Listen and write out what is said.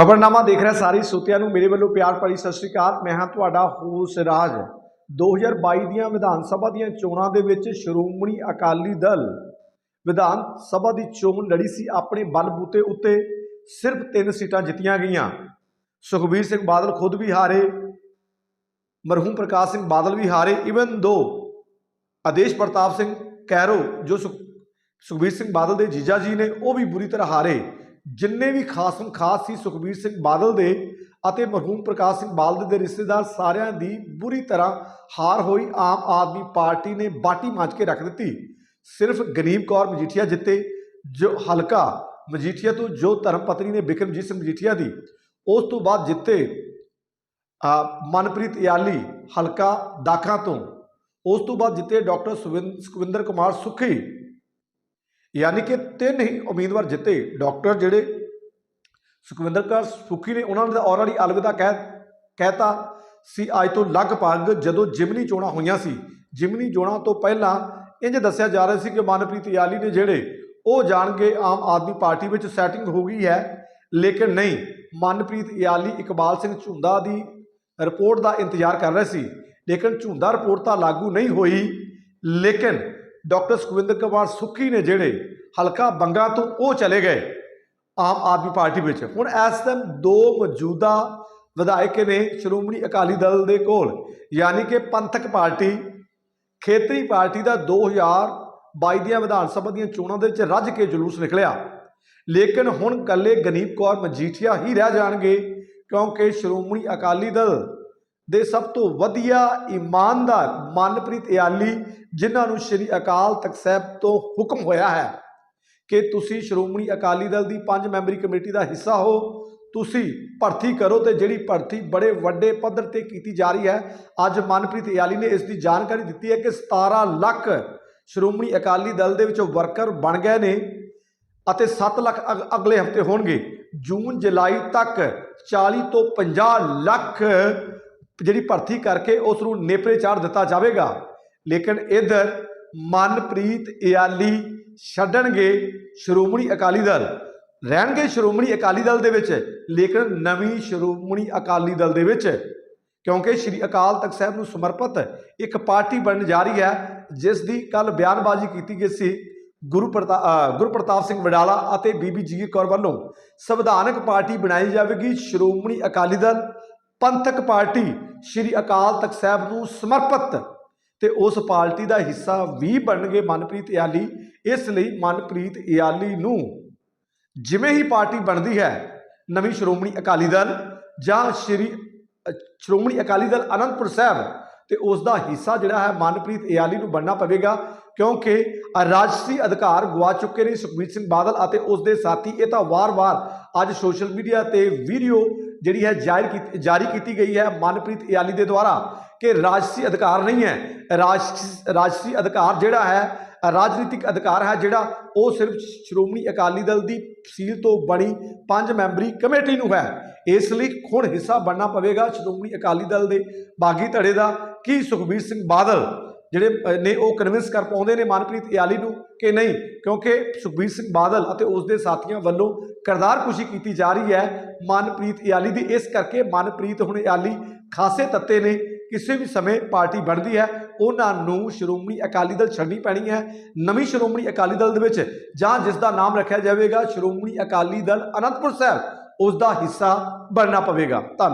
ਖਬਰਨਾਮਾ ਦੇਖ ਰਿਹਾ ਸਾਰੀ ਸੋਤਿਆਂ ਨੂੰ ਮੇਰੇ ਵੱਲੋਂ ਪਿਆਰ ਭਰੀ ਸਤਿ ਸ਼੍ਰੀ ਅਕਾਲ। ਮੈਂ ਹਾਂ ਤੁਹਾਡਾ ਹੋਸ ਰਾਜ। 2022 ਦੀਆਂ ਵਿਧਾਨ ਸਭਾ ਦੀਆਂ ਚੋਣਾਂ ਦੇ ਵਿੱਚ ਸ਼੍ਰੋਮਣੀ ਅਕਾਲੀ ਦਲ ਵਿਧਾਨ ਸਭਾ ਦੀ ਚੋਣ ਲੜੀ ਸੀ। ਆਪਣੇ ਬਲਬੂਤੇ ਉੱਤੇ ਸਿਰਫ ਤਿੰਨ ਸੀਟਾਂ ਜਿੱਤੀਆਂ ਗਈਆਂ। ਸੁਖਬੀਰ ਸਿੰਘ ਬਾਦਲ ਖੁਦ ਵੀ ਹਾਰੇ, ਮਰਹੂਮ ਪ੍ਰਕਾਸ਼ ਸਿੰਘ ਬਾਦਲ ਵੀ ਹਾਰੇ। ਇਵਨ ਦੋ ਆਦੇਸ਼ ਪ੍ਰਤਾਪ ਸਿੰਘ ਕੈਰੋ, ਜੋ ਸੁਖ- ਸੁਖਬੀਰ ਸਿੰਘ ਬਾਦਲ ਦੇ ਜੀਜਾ ਜੀ ਨੇ, ਉਹ ਵੀ ਬੁਰੀ ਤਰ੍ਹਾਂ ਹਾਰੇ। ਜਿੰਨੇ ਵੀ ਖਾਸਮ ਖਾਸ ਸੀ ਸੁਖਬੀਰ ਸਿੰਘ ਬਾਦਲ ਦੇ ਅਤੇ ਮਰਹੂਮ ਪ੍ਰਕਾਸ਼ ਸਿੰਘ ਬਾਦਲ ਦੇ ਰਿਸ਼ਤੇਦਾਰ ਸਾਰਿਆਂ ਦੀ ਬੁਰੀ ਤਰ੍ਹਾਂ ਹਾਰ ਹੋਈ, ਆਮ ਆਦਮੀ ਪਾਰਟੀ ਨੇ ਬਾਟੀ ਮਾਂਜ ਕੇ ਰੱਖ ਦਿੱਤੀ। ਸਿਰਫ ਗਰੀਬ ਕੌਰ ਮਜੀਠੀਆ ਜਿੱਤੇ, ਜੋ ਹਲਕਾ ਮਜੀਠੀਆ ਤੋਂ ਜੋ ਧਰਮ ਪਤਨੀ ਨੇ ਬਿਕਰਮਜੀਤ ਸਿੰਘ ਮਜੀਠੀਆ ਦੀ, ਉਸ ਤੋਂ ਬਾਅਦ ਜਿੱਤੇ ਮਨਪ੍ਰੀਤ ਇਆਲੀ ਹਲਕਾ ਦਾਖਾ ਤੋਂ। ਉਸ ਤੋਂ ਬਾਅਦ ਜਿੱਤੇ ਡਾਕਟਰ ਸੁਵਿੰ- ਸੁਖਵਿੰਦਰ ਕੁਮਾਰ ਸੁਖੀ। ਯਾਨੀ ਕਿ ਤਿੰਨ ਹੀ ਉਮੀਦਵਾਰ ਜਿੱਤੇ। ਡਾਕਟਰ ਜਿਹੜੇ ਸੁਖਵਿੰਦਰ ਕੌਰ ਸੁਖੀ ਨੇ, ਉਹਨਾਂ ਨੇ ਤਾਂ ਆਲਰੇਡੀ ਅਲਵਿਦਾ ਕਹਿ, ਕਹਿਤਾ ਸੀ, ਅੱਜ ਤੋਂ ਲਗਭਗ ਜਦੋਂ ਜਿਮਨੀ ਚੋਣਾਂ ਹੋਈਆਂ ਸੀ, ਜਿਮਨੀ ਚੋਣਾਂ ਤੋਂ ਪਹਿਲਾਂ ਇੰਜ ਦੱਸਿਆ ਜਾ ਰਿਹਾ ਸੀ ਕਿ ਮਨਪ੍ਰੀਤ ਇਆਲੀ ਨੇ ਜਿਹੜੇ, ਉਹ ਜਾਣਗੇ ਆਮ ਆਦਮੀ ਪਾਰਟੀ ਵਿੱਚ ਸੈਟਿੰਗ ਹੋ ਗਈ ਹੈ, ਲੇਕਿਨ ਨਹੀਂ, ਮਨਪ੍ਰੀਤ ਇਆਲੀ ਇਕਬਾਲ ਸਿੰਘ ਝੁੰਦਾ ਦੀ ਰਿਪੋਰਟ ਦਾ ਇੰਤਜ਼ਾਰ ਕਰ ਰਹੇ ਸੀ, ਲੇਕਿਨ ਝੁੰਦਾ ਰਿਪੋਰਟ ਤਾਂ ਲਾਗੂ ਨਹੀਂ ਹੋਈ, ਲੇਕਿਨ ਡਾਕਟਰ ਸੁਖਵਿੰਦਰ ਕੁਮਾਰ ਸੁੱਖੀ ਨੇ ਜਿਹੜੇ ਹਲਕਾ ਬੰਗਾ ਤੋਂ ਉਹ ਚਲੇ ਗਏ ਆਮ ਆਦਮੀ ਪਾਰਟੀ ਵਿੱਚ। ਹੁਣ ਇਸ ਟਾਈਮ ਦੋ ਮੌਜੂਦਾ ਵਿਧਾਇਕ ਨੇ ਸ਼੍ਰੋਮਣੀ ਅਕਾਲੀ ਦਲ ਦੇ ਕੋਲ, ਯਾਨੀ ਕਿ ਪੰਥਕ ਪਾਰਟੀ, ਖੇਤਰੀ ਪਾਰਟੀ ਦਾ 2022 ਦੀਆਂ ਵਿਧਾਨ ਸਭਾ ਦੀਆਂ ਚੋਣਾਂ ਦੇ ਵਿੱਚ ਰੱਜ ਕੇ ਜਲੂਸ ਨਿਕਲਿਆ। ਲੇਕਿਨ ਹੁਣ ਕੱਲੇ ਗਨੀਪ ਕੌਰ ਮਜੀਠੀਆ ਹੀ ਰਹਿ ਜਾਣਗੇ ਕਿਉਂਕਿ ਸ਼੍ਰੋਮਣੀ ਅਕਾਲੀ ਦਲ ਦੇ ਸਭ ਤੋਂ ਵਧੀਆ ਇਮਾਨਦਾਰ ਮਨਪ੍ਰੀਤ ਇਆਲੀ, ਜਿਨ੍ਹਾਂ ਨੂੰ ਸ਼੍ਰੀ ਅਕਾਲ ਤਖਤ ਸਾਹਿਬ ਤੋਂ ਹੁਕਮ ਹੋਇਆ ਹੈ ਕਿ ਤੁਸੀਂ ਸ਼੍ਰੋਮਣੀ ਅਕਾਲੀ ਦਲ ਦੀ ਪੰਜ ਮੈਂਬਰੀ ਕਮੇਟੀ ਦਾ ਹਿੱਸਾ ਹੋ, ਤੁਸੀਂ ਭਰਤੀ ਕਰੋ ਤੇ ਜਿਹੜੀ ਭਰਤੀ ਬੜੇ ਵੱਡੇ ਪੱਧਰ ਤੇ ਕੀਤੀ ਜਾ ਰਹੀ ਹੈ, ਅੱਜ ਮਨਪ੍ਰੀਤ ਇਆਲੀ ਨੇ ਇਸ ਦੀ ਜਾਣਕਾਰੀ ਦਿੱਤੀ ਹੈ ਕਿ 17 ਲੱਖ ਸ਼੍ਰੋਮਣੀ ਅਕਾਲੀ ਦਲ ਦੇ ਵਿੱਚੋਂ ਵਰਕਰ ਬਣ ਗਏ ਨੇ ਅਤੇ 7 ਲੱਖ ਅਗ- ਅਗਲੇ ਹਫ਼ਤੇ ਹੋਣਗੇ। ਜੂਨ, ਜੁਲਾਈ ਤੱਕ 40 ਤੋਂ 50 ਲੱਖ ਜਿਹੜੀ ਭਰਤੀ ਕਰਕੇ ਉਸ ਨੂੰ ਨੇਪਰੇ ਚਾੜ ਦਿੱਤਾ ਜਾਵੇਗਾ। ਲੇਕਿਨ ਇਧਰ ਮਨਪ੍ਰੀਤ ਇਆਲੀ ਛੱਡਣਗੇ ਸ਼੍ਰੋਮਣੀ ਅਕਾਲੀ ਦਲ। ਰਹਿਣਗੇ ਸ਼੍ਰੋਮਣੀ ਅਕਾਲੀ ਦਲ ਦੇ ਵਿੱਚ ਲੇਕਿਨ ਨਵੀਂ ਸ਼੍ਰੋਮਣੀ ਅਕਾਲੀ ਦਲ ਦੇ ਵਿੱਚ। ਕਿਉਂਕਿ ਸ਼੍ਰੀ ਅਕਾਲ ਤਖਤ ਸਾਹਿਬ ਨੂੰ ਸਮਰਪਿਤ ਇੱਕ ਪਾਰਟੀ ਬਣਨ ਜਾ ਰਹੀ ਹੈ ਜਿਸ ਦੀ ਕੱਲ ਬਿਆਨਬਾਜ਼ੀ ਕੀਤੀ ਗਈ ਸੀ ਗੁਰੂ ਪ੍ਰਤਾਪ ਅ, ਸਿੰਘ ਵਡਾਲਾ ਅਤੇ ਬੀਬੀ ਜੀਰ ਕੌਰ ਵੱਲੋਂ। ਸੰਵਿਧਾਨਕ ਪਾਰਟੀ ਬਣਾਈ ਜਾਵੇਗੀ ਸ਼੍ਰੋਮਣੀ ਅਕਾਲੀ ਦਲ ਪੰਥਕ ਪਾਰਟੀ। ਸ਼੍ਰੀ ਅਕਾਲ ਤਖਤ ਸਾਹਿਬ ਨੂੰ ਸਮਰਪਿਤ ਤੇ ਉਸ ਪਾਰਟੀ ਦਾ ਹਿੱਸਾ ਵੀ ਬਣਨਗੇ ਮਨਪ੍ਰੀਤ ਇਆਲੀ ਇਸ ਲਈ ਮਨਪ੍ਰੀਤ ਇਆਲੀ ਨੂੰ ਜਿਵੇਂ ਹੀ ਪਾਰਟੀ ਬਣਦੀ ਹੈ ਨਵੀਂ ਸ਼੍ਰੋਮਣੀ ਅਕਾਲੀ ਦਲ ਜਾਂ ਸ਼੍ਰੀ ਸ਼੍ਰੋਮਣੀ ਅਕਾਲੀ ਦਲ ਅਨੰਦਪੁਰ ਸਾਹਿਬ ਤੇ ਉਸ ਦਾ ਹਿੱਸਾ ਜਿਹੜਾ ਹੈ ਮਨਪ੍ਰੀਤ ਇਆਲੀ ਨੂੰ ਬਣਨਾ ਪਵੇਗਾ ਕਿਉਂਕਿ ਅ, ਰਾਜਸੀ ਅਧਿਕਾਰ ਗਵਾ ਚੁੱਕੇ ਨੇ ਸੁਖਬੀਰ ਸਿੰਘ ਬਾਦਲ ਅਤੇ ਉਸ ਦੇ ਸਾਥੀ ਇਹ ਤਾਂ ਵਾਰ-ਵਾਰ ਅੱਜ ਸੋਸ਼ਲ ਮੀਡੀਆ ਤੇ ਵੀਡੀਓ ਜਿਹੜੀ ਹੈ ਜਾਰੀ ਕੀਤੀ ਜਾਰੀ ਕੀਤੀ ਗਈ ਹੈ ਮਨਪ੍ਰੀਤ ਇਆਲੀ ਦੇ ਦੁਆਰਾ ਕਿ ਰਾਜਸੀ ਅਧਿਕਾਰ ਨਹੀਂ ਹੈ। ਰਾਜ- ਰਾਜਸੀ ਅਧਿਕਾਰ ਜਿਹੜਾ ਹੈ, ਰਾਜਨੀਤਿਕ ਅਧਿਕਾਰ ਹੈ ਜਿਹੜਾ, ਉਹ ਸਿਰਫ ਸ਼੍ਰੋਮਣੀ ਅਕਾਲੀ ਦਲ ਦੀ ਫਸੀਲ ਤੋਂ ਬਣੀ ਪੰਜ ਮੈਂਬਰੀ ਕਮੇਟੀ ਨੂੰ ਹੈ। ਇਸ ਲਈ ਹੁਣ ਹਿੱਸਾ ਬਣਨਾ ਪਵੇਗਾ ਸ਼੍ਰੋਮਣੀ ਅਕਾਲੀ ਦਲ ਦੇ ਬਾਗੀ ਧੜੇ ਦਾ। ਕੀ ਸੁਖਬੀਰ ਸਿੰਘ ਬਾਦਲ ਜਿਹੜੇ ਨੇ ਉਹ ਕਨਵਿੰਸ ਕਰ ਪਾਉਂਦੇ ਨੇ ਮਨਪ੍ਰੀਤ ਇਆਲੀ ਨੂੰ ਕਿ ਨਹੀਂ, ਕਿਉਂਕਿ ਸੁਖਬੀਰ ਸਿੰਘ ਬਾਦਲ ਅਤੇ ਉਸ ਦੇ ਸਾਥੀਆਂ ਵੱਲੋਂ ਕਰਦਾਰ ਕੁਸ਼ੀ ਕੀਤੀ ਜਾ ਰਹੀ ਹੈ ਮਨਪ੍ਰੀਤ ਇਆਲੀ ਦੀ। ਇਸ ਕਰਕੇ ਮਨਪ੍ਰੀਤ ਹੁਣ ਇਆਲੀ ਖਾਸੇ ਤੱਤੇ ਨੇ, ਕਿਸੇ ਵੀ ਸਮੇਂ ਪਾਰਟੀ ਬਣਦੀ ਹੈ, ਉਹਨਾਂ ਨੂੰ ਸ਼੍ਰੋਮਣੀ ਅਕਾਲੀ ਦਲ ਛੱਡਣੀ ਪੈਣੀ ਹੈ, ਨਵੀਂ ਸ਼੍ਰੋਮਣੀ ਅਕਾਲੀ ਦਲ ਦੇ ਵਿੱਚ, ਜਾਂ ਜਿਸ ਦਾ ਨਾਮ ਰੱਖਿਆ ਜਾਵੇਗਾ ਸ਼੍ਰੋਮਣੀ ਅਕਾਲੀ ਦਲ ਅਨੰਦਪੁਰ ਸਾਹਿਬ ਉਸ ਦਾ ਹਿੱਸਾ ਬਣਨਾ ਪਵੇਗਾ। ਧੰਨਵਾਦ।